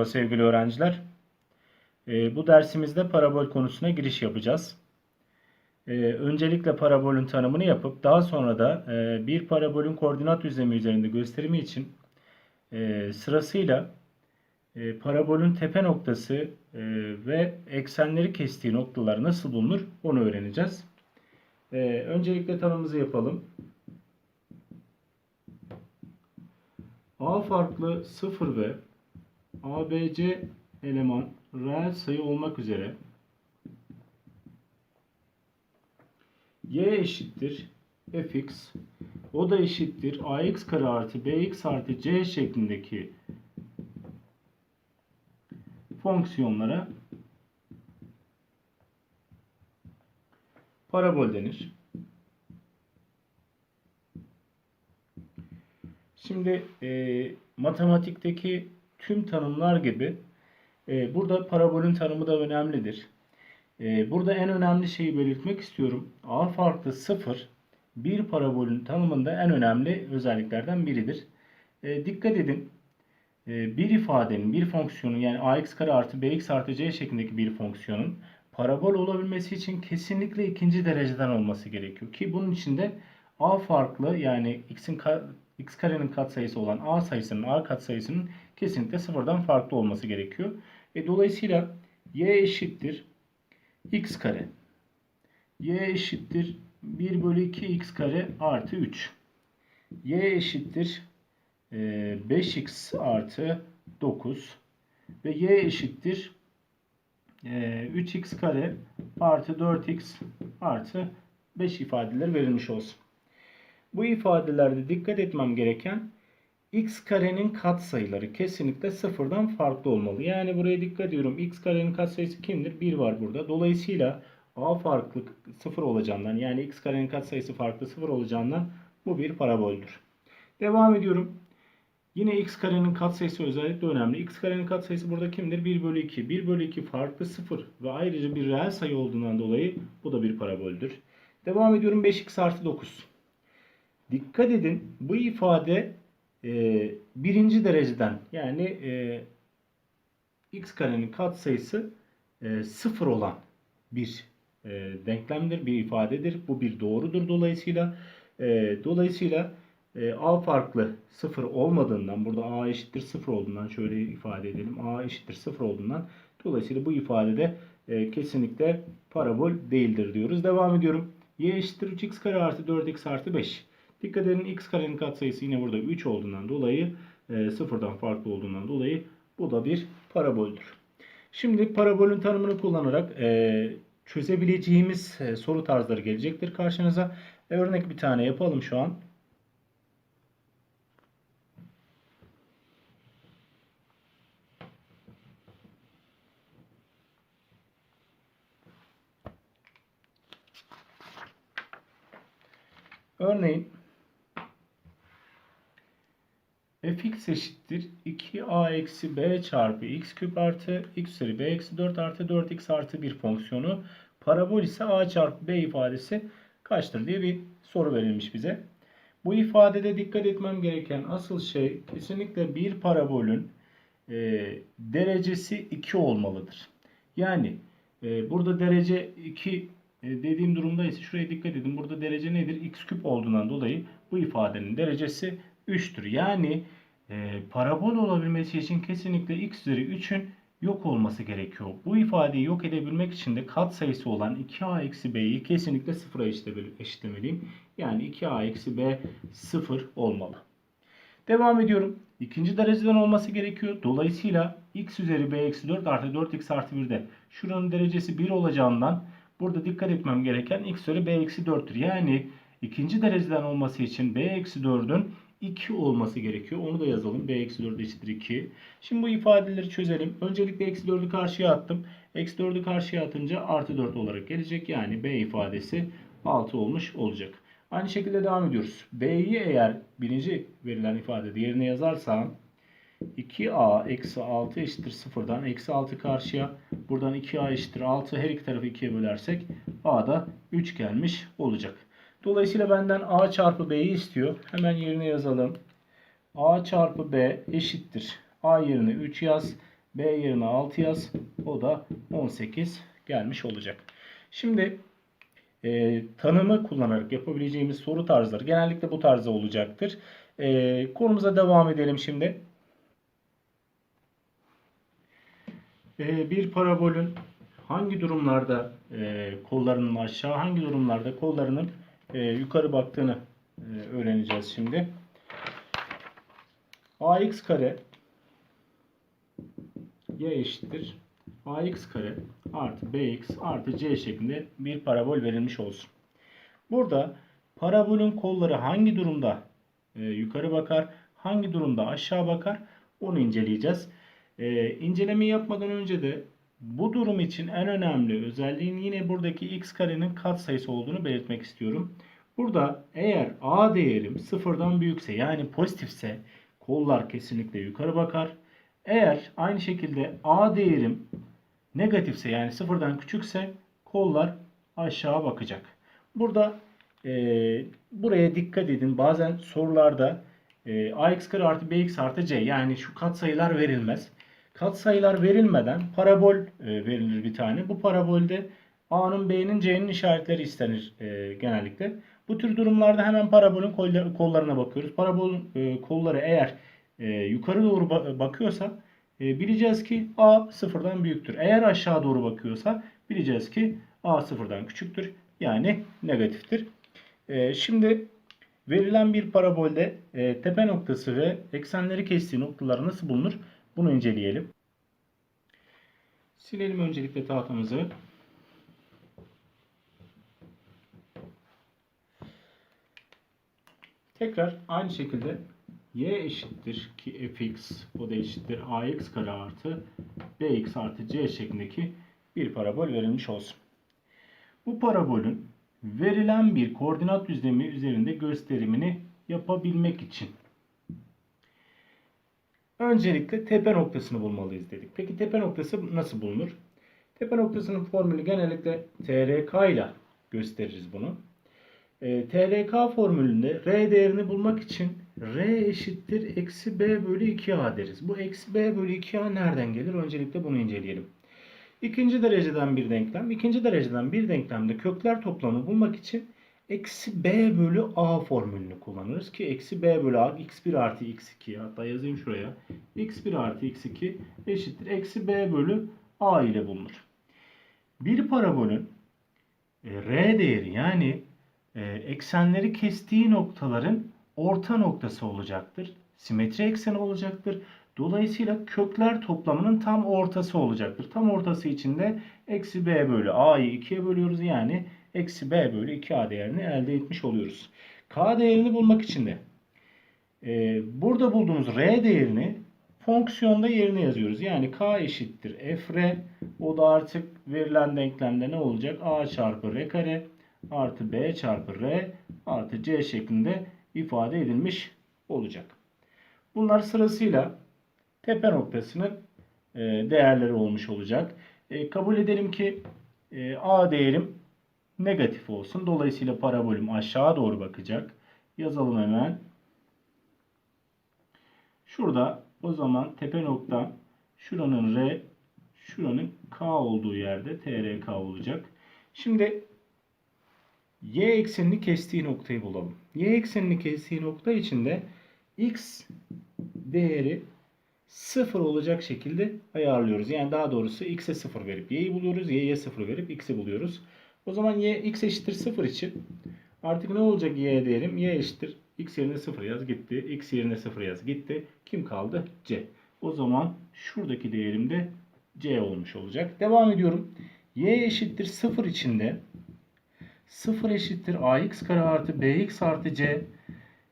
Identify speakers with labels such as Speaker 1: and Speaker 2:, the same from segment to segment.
Speaker 1: merhaba sevgili öğrenciler. Ee, bu dersimizde parabol konusuna giriş yapacağız. Ee, öncelikle parabolün tanımını yapıp daha sonra da e, bir parabolün koordinat düzlemi üzerinde gösterimi için e, sırasıyla e, parabolün tepe noktası ve eksenleri kestiği noktalar nasıl bulunur onu öğreneceğiz. E, öncelikle tanımımızı yapalım. A farklı 0 ve ABC eleman reel sayı olmak üzere y eşittir fx o da eşittir ax kare artı bx artı c şeklindeki fonksiyonlara parabol denir. Şimdi e, matematikteki tüm tanımlar gibi e, burada parabolün tanımı da önemlidir. E, burada en önemli şeyi belirtmek istiyorum. A farklı 0 bir parabolün tanımında en önemli özelliklerden biridir. E, dikkat edin. E, bir ifadenin, bir fonksiyonun yani ax kare artı bx artı c şeklindeki bir fonksiyonun parabol olabilmesi için kesinlikle ikinci dereceden olması gerekiyor. Ki bunun içinde a farklı yani x'in x karenin katsayısı olan a sayısının a katsayısının kesinlikle sıfırdan farklı olması gerekiyor. E, dolayısıyla y eşittir x kare. y eşittir 1 bölü 2 x kare artı 3. y eşittir e, 5x artı 9 ve y eşittir e, 3x kare artı 4x artı 5 ifadeler verilmiş olsun. Bu ifadelerde dikkat etmem gereken x karenin katsayıları kesinlikle sıfırdan farklı olmalı. Yani buraya dikkat ediyorum. x karenin katsayısı kimdir? 1 var burada. Dolayısıyla a farklı sıfır olacağından yani x karenin katsayısı farklı sıfır olacağından bu bir paraboldür. Devam ediyorum. Yine x karenin katsayısı özellikle önemli. x karenin katsayısı burada kimdir? 1 bölü 2. 1 bölü 2 farklı sıfır ve ayrıca bir reel sayı olduğundan dolayı bu da bir paraboldür. Devam ediyorum 5x artı 9. Dikkat edin bu ifade e, birinci dereceden yani e, x karenin katsayısı e, sıfır olan bir e, denklemdir, bir ifadedir. Bu bir doğrudur dolayısıyla. E, dolayısıyla e, a farklı sıfır olmadığından, burada a eşittir sıfır olduğundan şöyle ifade edelim. a eşittir sıfır olduğundan dolayısıyla bu ifadede e, kesinlikle parabol değildir diyoruz. Devam ediyorum. y eşittir 3x kare artı 4x artı 5. Dikkat edin x karenin katsayısı yine burada 3 olduğundan dolayı e, sıfırdan farklı olduğundan dolayı bu da bir paraboldür. Şimdi parabolün tanımını kullanarak e, çözebileceğimiz e, soru tarzları gelecektir karşınıza. E, örnek bir tane yapalım şu an. Örneğin fx eşittir 2a eksi b çarpı x küp artı x üzeri b eksi 4 artı 4x artı 1 fonksiyonu. Parabol ise a çarpı b ifadesi kaçtır diye bir soru verilmiş bize. Bu ifadede dikkat etmem gereken asıl şey kesinlikle bir parabolün e, derecesi 2 olmalıdır. Yani e, burada derece 2 e, dediğim durumda ise şuraya dikkat edin. Burada derece nedir? x küp olduğundan dolayı bu ifadenin derecesi 3'tür. Yani e, parabol olabilmesi için kesinlikle x üzeri 3'ün yok olması gerekiyor. Bu ifadeyi yok edebilmek için de kat sayısı olan 2a eksi b'yi kesinlikle sıfıra eşitlemeliyim. Yani 2a eksi b sıfır olmalı. Devam ediyorum. İkinci dereceden olması gerekiyor. Dolayısıyla x üzeri b eksi 4 artı 4x artı 1'de şuranın derecesi 1 olacağından burada dikkat etmem gereken x üzeri b eksi 4'tür. Yani ikinci dereceden olması için b eksi 4'ün 2 olması gerekiyor. Onu da yazalım. b eksi 4 eşittir 2. Şimdi bu ifadeleri çözelim. Öncelikle eksi 4'ü karşıya attım. Eksi 4'ü karşıya atınca artı 4 olarak gelecek. Yani b ifadesi 6 olmuş olacak. Aynı şekilde devam ediyoruz. b'yi eğer birinci verilen ifadede yerine yazarsam 2a eksi 6 eşittir 0'dan eksi 6 karşıya buradan 2a eşittir 6 her iki tarafı 2'ye bölersek a'da 3 gelmiş olacak. Dolayısıyla benden a çarpı b'yi istiyor. Hemen yerine yazalım. a çarpı b eşittir. a yerine 3 yaz. B yerine 6 yaz. O da 18 gelmiş olacak. Şimdi e, tanımı kullanarak yapabileceğimiz soru tarzları genellikle bu tarzda olacaktır. E, konumuza devam edelim şimdi. E, bir parabolün hangi durumlarda e, kollarının aşağı, hangi durumlarda kollarının e, yukarı baktığını e, öğreneceğiz şimdi. ax kare y eşittir ax kare artı bx artı c şeklinde bir parabol verilmiş olsun. Burada parabolün kolları hangi durumda e, yukarı bakar, hangi durumda aşağı bakar onu inceleyeceğiz. E, incelemeyi yapmadan önce de bu durum için en önemli özelliğin yine buradaki x karenin katsayısı olduğunu belirtmek istiyorum. Burada eğer a değerim sıfırdan büyükse yani pozitifse kollar kesinlikle yukarı bakar. Eğer aynı şekilde a değerim negatifse yani sıfırdan küçükse kollar aşağı bakacak. Burada e, buraya dikkat edin. Bazen sorularda e, ax kare artı bx artı c yani şu katsayılar verilmez. Katsayılar verilmeden parabol e, verilir bir tane. Bu parabolde a'nın b'nin c'nin işaretleri istenir e, genellikle. Bu tür durumlarda hemen parabolün kolları- kollarına bakıyoruz. Parabolün e, kolları eğer yukarı doğru ba- bakıyorsa bileceğiz ki a sıfırdan büyüktür. Eğer aşağı doğru bakıyorsa bileceğiz ki a sıfırdan küçüktür. Yani negatiftir. Şimdi verilen bir parabolde tepe noktası ve eksenleri kestiği noktalar nasıl bulunur? Bunu inceleyelim. Silelim öncelikle tahtamızı. Tekrar aynı şekilde y eşittir ki fx o da eşittir ax kare artı bx artı c şeklindeki bir parabol verilmiş olsun. Bu parabolün verilen bir koordinat düzlemi üzerinde gösterimini yapabilmek için öncelikle tepe noktasını bulmalıyız dedik. Peki tepe noktası nasıl bulunur? Tepe noktasının formülü genellikle TRK ile gösteririz bunu. E, TRK formülünde R değerini bulmak için R eşittir eksi B bölü 2A deriz. Bu eksi B bölü 2A nereden gelir? Öncelikle bunu inceleyelim. İkinci dereceden bir denklem. İkinci dereceden bir denklemde kökler toplamını bulmak için eksi B bölü A formülünü kullanırız ki eksi B bölü A x1 artı x2 hatta yazayım şuraya. x1 artı x2 eşittir eksi B bölü A ile bulunur. Bir parabolün e, R değeri yani e, eksenleri kestiği noktaların orta noktası olacaktır. Simetri ekseni olacaktır. Dolayısıyla kökler toplamının tam ortası olacaktır. Tam ortası için de eksi b bölü a'yı 2'ye bölüyoruz. Yani eksi b bölü 2a değerini elde etmiş oluyoruz. k değerini bulmak için de e, burada bulduğumuz r değerini fonksiyonda yerine yazıyoruz. Yani k eşittir f r. O da artık verilen denklemde ne olacak? a çarpı r kare artı b çarpı r artı c şeklinde ifade edilmiş olacak. Bunlar sırasıyla tepe noktasının e, değerleri olmuş olacak. E, kabul edelim ki e, a değerim negatif olsun. Dolayısıyla parabolüm aşağı doğru bakacak. Yazalım hemen. Şurada o zaman tepe nokta şuranın R, şuranın K olduğu yerde TRK olacak. Şimdi y eksenini kestiği noktayı bulalım. Y eksenini kestiği nokta içinde x değeri 0 olacak şekilde ayarlıyoruz. Yani daha doğrusu x'e 0 verip y'yi buluyoruz. y'ye 0 verip x'i buluyoruz. O zaman y x eşittir 0 için artık ne olacak y değerim? y eşittir x yerine 0 yaz gitti. x yerine 0 yaz gitti. Kim kaldı? c. O zaman şuradaki değerim de c olmuş olacak. Devam ediyorum. y eşittir 0 içinde 0 eşittir ax kare artı bx artı c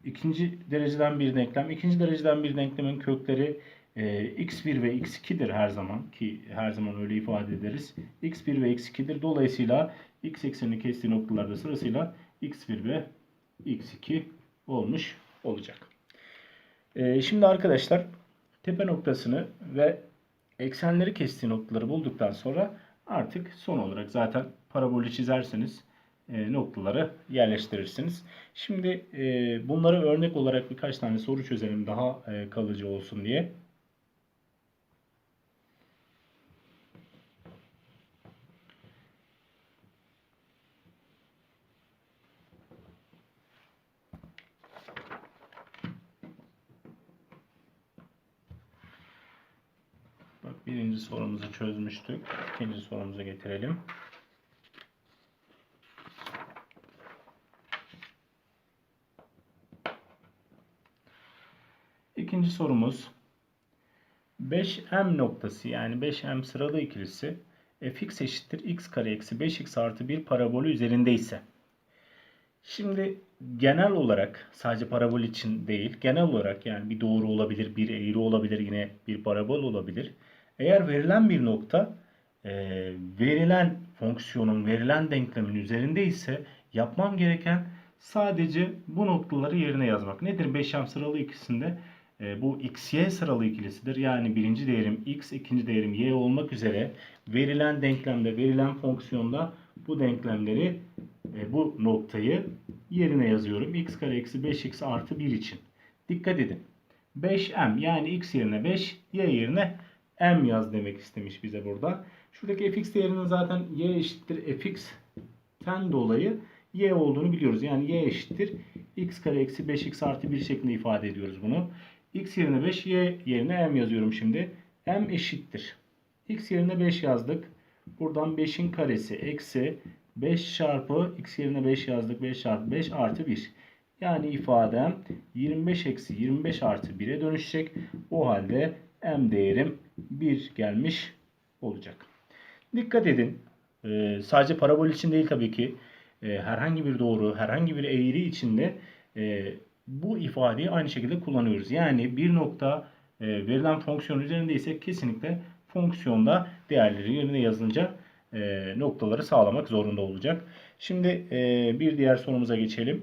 Speaker 1: ikinci dereceden bir denklem. İkinci dereceden bir denklemin kökleri e, x1 ve x2'dir her zaman ki her zaman öyle ifade ederiz. x1 ve x2'dir. Dolayısıyla x eksenini kestiği noktalarda sırasıyla x1 ve x2 olmuş olacak. E, şimdi arkadaşlar tepe noktasını ve eksenleri kestiği noktaları bulduktan sonra artık son olarak zaten parabolü çizerseniz e, noktaları yerleştirirsiniz. Şimdi e, bunları örnek olarak birkaç tane soru çözelim daha e, kalıcı olsun diye. Birinci sorumuzu çözmüştük. İkinci sorumuza getirelim. İkinci sorumuz 5m noktası yani 5m sıralı ikilisi fx eşittir x kare eksi 5x artı 1 parabolü üzerindeyse. Şimdi genel olarak sadece parabol için değil genel olarak yani bir doğru olabilir bir eğri olabilir yine bir parabol olabilir. Eğer verilen bir nokta e, verilen fonksiyonun verilen denklemin üzerinde ise yapmam gereken sadece bu noktaları yerine yazmak. Nedir 5m sıralı ikisinde? E, bu x, y sıralı ikilisidir. Yani birinci değerim x, ikinci değerim y olmak üzere verilen denklemde, verilen fonksiyonda bu denklemleri, e, bu noktayı yerine yazıyorum. x kare eksi 5x artı 1 için. Dikkat edin. 5m yani x yerine 5, y yerine m yaz demek istemiş bize burada. Şuradaki fx değerinin zaten y eşittir fx'ten dolayı y olduğunu biliyoruz. Yani y eşittir x kare eksi 5x artı 1 şeklinde ifade ediyoruz bunu. x yerine 5, y yerine m yazıyorum şimdi. m eşittir. x yerine 5 yazdık. Buradan 5'in karesi eksi 5 çarpı x yerine 5 yazdık. 5 çarpı 5 artı 1. Yani ifadem 25 eksi 25 artı 1'e dönüşecek. O halde m değerim 1 gelmiş olacak. Dikkat edin. Ee, sadece parabol için değil tabii ki. Ee, herhangi bir doğru, herhangi bir eğri içinde e, bu ifadeyi aynı şekilde kullanıyoruz. Yani bir nokta e, verilen fonksiyon üzerinde ise kesinlikle fonksiyonda değerleri yerine yazılınca e, noktaları sağlamak zorunda olacak. Şimdi bir diğer sorumuza geçelim.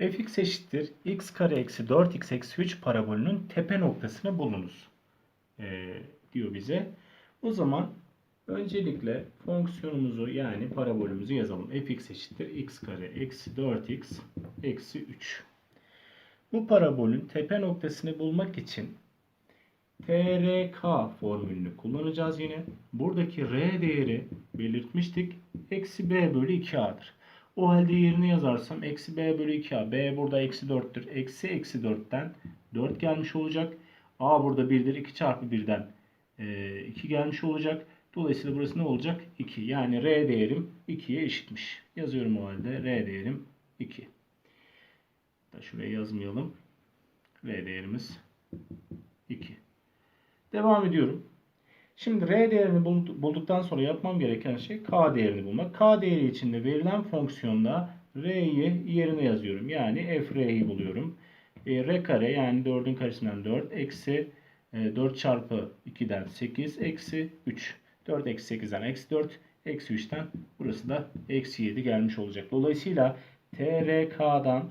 Speaker 1: Fx eşittir x kare eksi 4x eksi 3 parabolünün tepe noktasını bulunuz ee, diyor bize. O zaman öncelikle fonksiyonumuzu yani parabolümüzü yazalım. fx eşittir x kare eksi 4x eksi 3. Bu parabolün tepe noktasını bulmak için TRK formülünü kullanacağız yine. Buradaki R değeri belirtmiştik. Eksi B bölü 2A'dır. O halde yerine yazarsam eksi b bölü 2a. b burada eksi 4'tür. Eksi eksi 4'ten 4 gelmiş olacak. a burada 1'dir. 2 çarpı 1'den 2 gelmiş olacak. Dolayısıyla burası ne olacak? 2. Yani r değerim 2'ye eşitmiş. Yazıyorum o halde. r değerim 2. Da şuraya yazmayalım. r değerimiz 2. Devam ediyorum. Şimdi R değerini bulduktan sonra yapmam gereken şey K değerini bulmak. K değeri içinde verilen fonksiyonda R'yi yerine yazıyorum. Yani f R'yi buluyorum. E, R kare yani 4'ün karesinden 4 eksi e, 4 çarpı 2'den 8 eksi 3. 4 eksi 8'den eksi 4 eksi 3'ten burası da eksi 7 gelmiş olacak. Dolayısıyla TRK'dan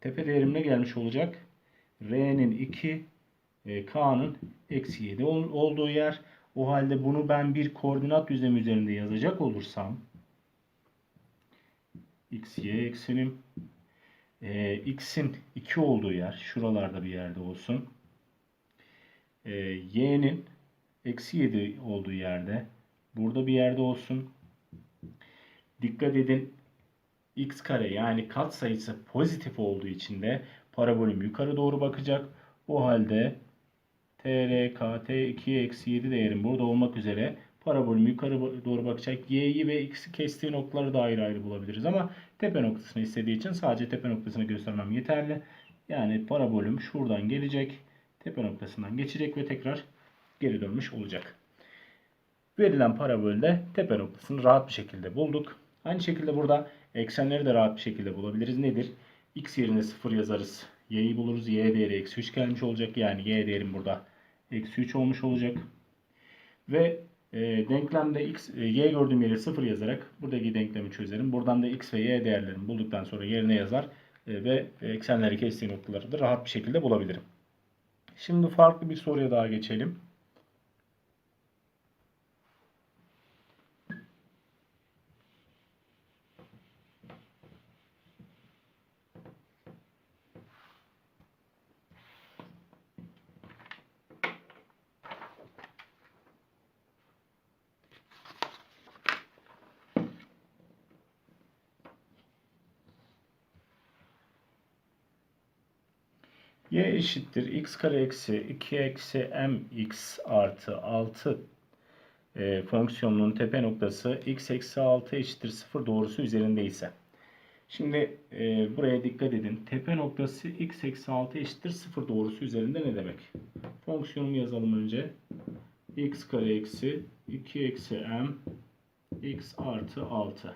Speaker 1: tepe değerim ne gelmiş olacak? R'nin 2 e, K'nın eksi 7 olduğu yer. O halde bunu ben bir koordinat düzlemi üzerinde yazacak olursam x, y eksenim e, x'in 2 olduğu yer şuralarda bir yerde olsun. E, y'nin eksi 7 olduğu yerde burada bir yerde olsun. Dikkat edin x kare yani kat sayısı pozitif olduğu için de parabolüm yukarı doğru bakacak. O halde TR, KT 2 eksi 7 değerim burada olmak üzere parabolüm yukarı doğru bakacak. Y'yi ve X'i kestiği noktaları da ayrı ayrı bulabiliriz. Ama tepe noktasını istediği için sadece tepe noktasını göstermem yeterli. Yani parabolüm şuradan gelecek. Tepe noktasından geçecek ve tekrar geri dönmüş olacak. Verilen parabolde tepe noktasını rahat bir şekilde bulduk. Aynı şekilde burada eksenleri de rahat bir şekilde bulabiliriz. Nedir? X yerine 0 yazarız. Y'yi buluruz. Y değeri eksi 3 gelmiş olacak. Yani Y değerim burada eksi 3 olmuş olacak. Ve e, denklemde x, e, y gördüğüm yere 0 yazarak buradaki denklemi çözerim. Buradan da x ve y değerlerini bulduktan sonra yerine yazar e, ve eksenleri kestiği noktaları da rahat bir şekilde bulabilirim. Şimdi farklı bir soruya daha geçelim. Y eşittir x kare eksi 2 eksi mx artı 6 e, fonksiyonunun tepe noktası x eksi 6 eşittir 0 doğrusu üzerindeyse. Şimdi e, buraya dikkat edin. Tepe noktası x eksi 6 eşittir 0 doğrusu üzerinde ne demek? Fonksiyonumu yazalım önce. x kare eksi 2 eksi m x artı 6.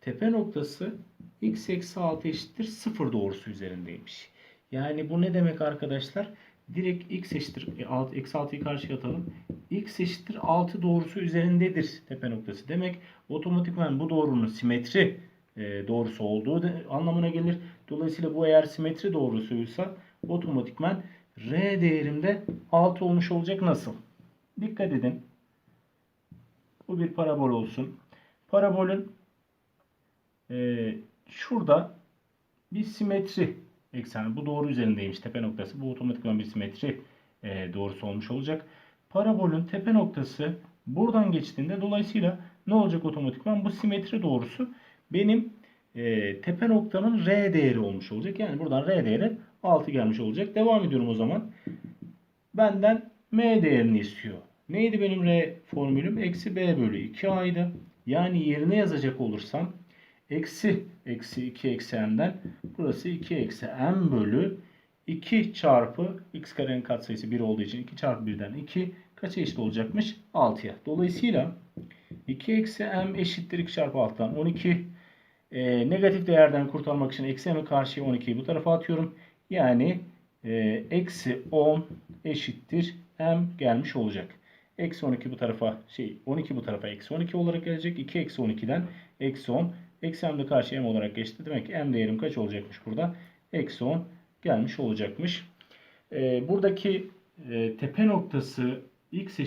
Speaker 1: Tepe noktası x eksi 6 eşittir 0 doğrusu üzerindeymiş. Yani bu ne demek arkadaşlar? Direkt x eşittir e, 6, eksi 6'yı karşıya atalım. x eşittir 6 doğrusu üzerindedir tepe noktası. Demek otomatikman bu doğrunun simetri e, doğrusu olduğu da- anlamına gelir. Dolayısıyla bu eğer simetri doğrusuysa otomatikman r değerimde 6 olmuş olacak. Nasıl? Dikkat edin. Bu bir parabol olsun. Parabolün e, şurada bir simetri ekseni. Bu doğru üzerindeymiş tepe noktası. Bu otomatikman bir simetri e, doğrusu olmuş olacak. Parabolün tepe noktası buradan geçtiğinde dolayısıyla ne olacak otomatikman? Bu simetri doğrusu benim e, tepe noktamın R değeri olmuş olacak. Yani buradan R değeri 6 gelmiş olacak. Devam ediyorum o zaman. Benden M değerini istiyor. Neydi benim R formülüm? Eksi B bölü 2A'ydı. Yani yerine yazacak olursam eksi eksi 2 eksi m'den burası 2 eksi m bölü 2 çarpı x karenin katsayısı 1 olduğu için 2 çarpı 1'den 2 kaça eşit olacakmış? 6'ya. Dolayısıyla 2 eksi m eşittir 2 çarpı 6'dan 12. Ee, negatif değerden kurtarmak için eksi m'i karşıya 12'yi bu tarafa atıyorum. Yani e, eksi 10 eşittir m gelmiş olacak. Eksi 12 bu tarafa şey 12 bu tarafa eksi 12 olarak gelecek. 2 eksi 12'den eksi 10. Eksi m de karşı m olarak geçti. Demek ki m değerim kaç olacakmış burada? Eksi 10 gelmiş olacakmış. Ee, buradaki e, tepe noktası x,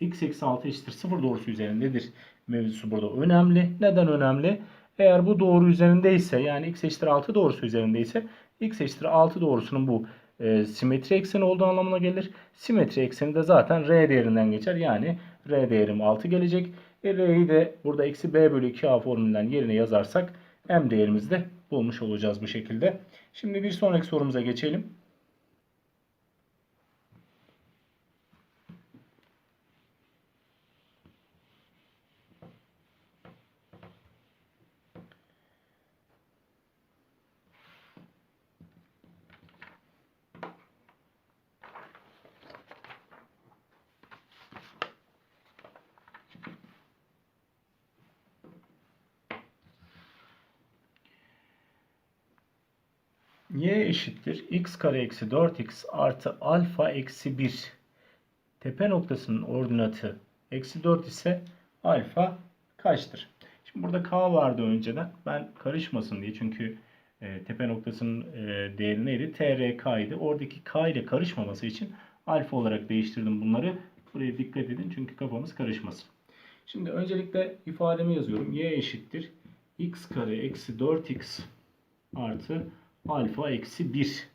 Speaker 1: x eksi 6 eşittir 0 doğrusu üzerindedir. Mevzusu burada önemli. Neden önemli? Eğer bu doğru üzerindeyse yani x eşittir 6 doğrusu üzerindeyse x eşittir 6 doğrusunun bu e, simetri ekseni olduğu anlamına gelir. Simetri ekseni de zaten r değerinden geçer. Yani r değerim 6 gelecek. R'yi de burada eksi b bölü 2a formülünden yerine yazarsak m değerimizi de bulmuş olacağız bu şekilde. Şimdi bir sonraki sorumuza geçelim. Y eşittir x kare eksi 4x artı alfa eksi 1. Tepe noktasının ordinatı eksi 4 ise alfa kaçtır? Şimdi burada k vardı önceden. Ben karışmasın diye çünkü e, tepe noktasının e, değeri neydi? TRK idi. Oradaki k ile karışmaması için alfa olarak değiştirdim bunları. Buraya dikkat edin çünkü kafamız karışmasın. Şimdi öncelikle ifademi yazıyorum. y eşittir x kare eksi 4x artı alfa eksi 1.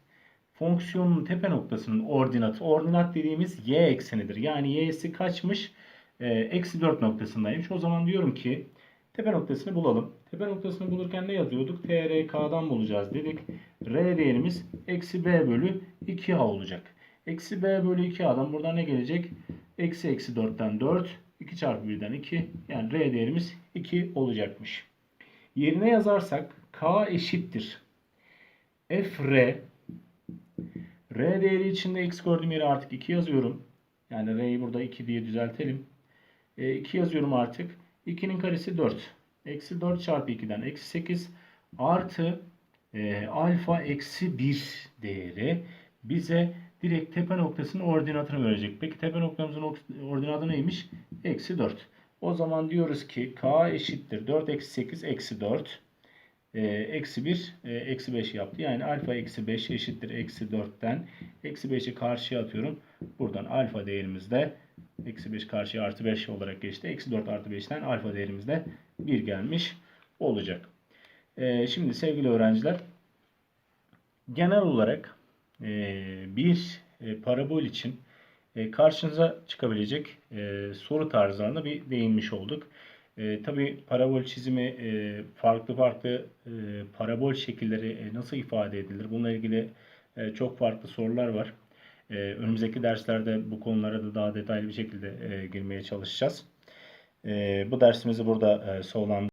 Speaker 1: Fonksiyonun tepe noktasının ordinatı. Ordinat dediğimiz y eksenidir. Yani y'si kaçmış? Ee, eksi 4 noktasındaymış. O zaman diyorum ki tepe noktasını bulalım. Tepe noktasını bulurken ne yazıyorduk? TRK'dan bulacağız dedik. R değerimiz eksi b bölü 2a olacak. Eksi b bölü 2a'dan buradan ne gelecek? Eksi eksi 4'ten 4. 2 çarpı 1'den 2. Yani r değerimiz 2 olacakmış. Yerine yazarsak k eşittir fr r değeri içinde x gördüğüm yere artık 2 yazıyorum. Yani r'yi burada 2 diye düzeltelim. E, 2 yazıyorum artık. 2'nin karesi 4. Eksi 4 çarpı 2'den eksi 8 artı e, alfa eksi 1 değeri bize direkt tepe noktasının ordinatını verecek. Peki tepe noktamızın ordinatı neymiş? Eksi 4. O zaman diyoruz ki k eşittir 4 eksi 8 eksi 4 e, eksi 1 e, eksi 5 yaptı. Yani alfa eksi 5 eşittir eksi 4'ten eksi 5'i karşıya atıyorum. Buradan alfa değerimiz de eksi 5 karşıya artı 5 olarak geçti. Eksi 4 artı 5'ten alfa değerimiz de 1 gelmiş olacak. E, şimdi sevgili öğrenciler genel olarak e, bir e, parabol için karşınıza çıkabilecek soru tarzlarına bir değinmiş olduk. E, tabii parabol çizimi e, farklı farklı e, parabol şekilleri e, nasıl ifade edilir? Bununla ilgili e, çok farklı sorular var. E, önümüzdeki derslerde bu konulara da daha detaylı bir şekilde e, girmeye çalışacağız. E, bu dersimizi burada e, sonlandırıyoruz.